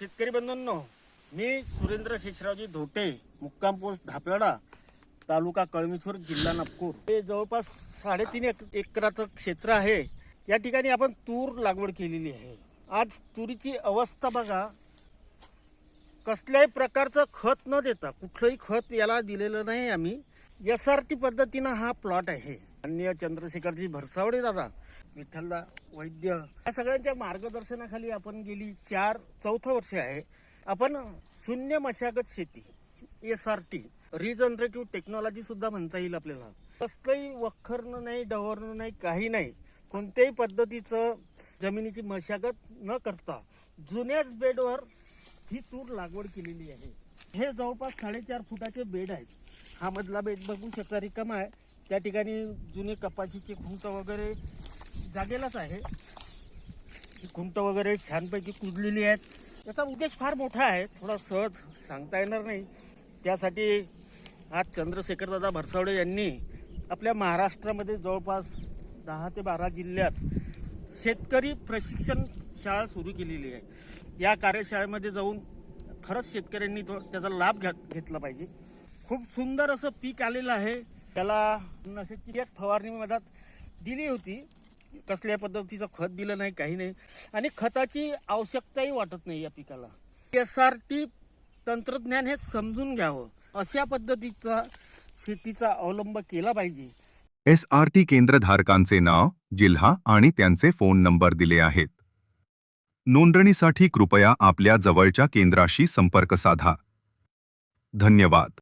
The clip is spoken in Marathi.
शेतकरी बंधूंनो मी सुरेंद्र शेषरावजी धोटे मुक्काम पोस्ट धापेडा तालुका कळमेश्वर जिल्हा नागपूर. हे जवळपास साडेतीन एक एकराचं क्षेत्र आहे. या ठिकाणी आपण तूर लागवड केलेली आहे. आज तुरीची अवस्था बघा. कसल्याही प्रकारचं खत न देता कुठलंही खत याला दिलेलं नाही आम्ही. एस आर टी पद्धतीनं हा प्लॉट आहे. अन्य चंद्रशेखरजी भरसावडे दादा विठ्ठलदा वैद्य या सगळ्यांच्या मार्गदर्शनाखाली आपण गेली चार चौथं वर्ष आहे. आपण शून्य मशागत शेती S R T regenerative technology सुद्धा म्हणता येईल आपल्याला. कसलंही वखरणं नाही डवरणं नाही काही नाही. कोणत्याही पद्धतीचं जमिनीची मशागत न करता जुन्याच बेडवर ही तूर लागवड केलेली आहे. हे जवळपास साडेचार फुटाचे बेड आहेत. हा मधला बेड बघू शकता रिकामा आहे. त्या ठिकाणी जुने कपाशीचे खुंट वगैरे जागेलाच आहे. ही खुंट वगैरे छानपैकी कुजलेली आहेत. याचा उद्देश फार मोठा आहे. थोडा सहज सांगता येणार नाही. त्यासाठी आज चंद्रशेखर दादा भरसावडे यांनी आपल्या महाराष्ट्रामध्ये जवळपास दहा ते बारा जिल्ह्यात शेतकरी प्रशिक्षण शाळा सुरू केलेली आहे. या कार्यशाळेमध्ये जाऊन खरंच शेतकऱ्यांनी त्याचा लाभ घेतला पाहिजे. खूप सुंदर असं पीक आलेलं आहे. त्याला नशेची एक फवारणी मदत दिली होती. कसल्या पद्धतीचं खत दिलं नाही काही नाही. आणि खताची आवश्यकताही वाटत नाही या पिकाला. एस आर टी तंत्रज्ञान हे समजून घ्यावं. अशा पद्धतीचा शेतीचा अवलंब केला पाहिजे. एस आर टी केंद्रधारकांचे नाव जिल्हा आणि त्यांचे फोन नंबर दिले आहेत. नोंदणीसाठी कृपया आपल्या जवळच्या केंद्राशी संपर्क साधा. धन्यवाद.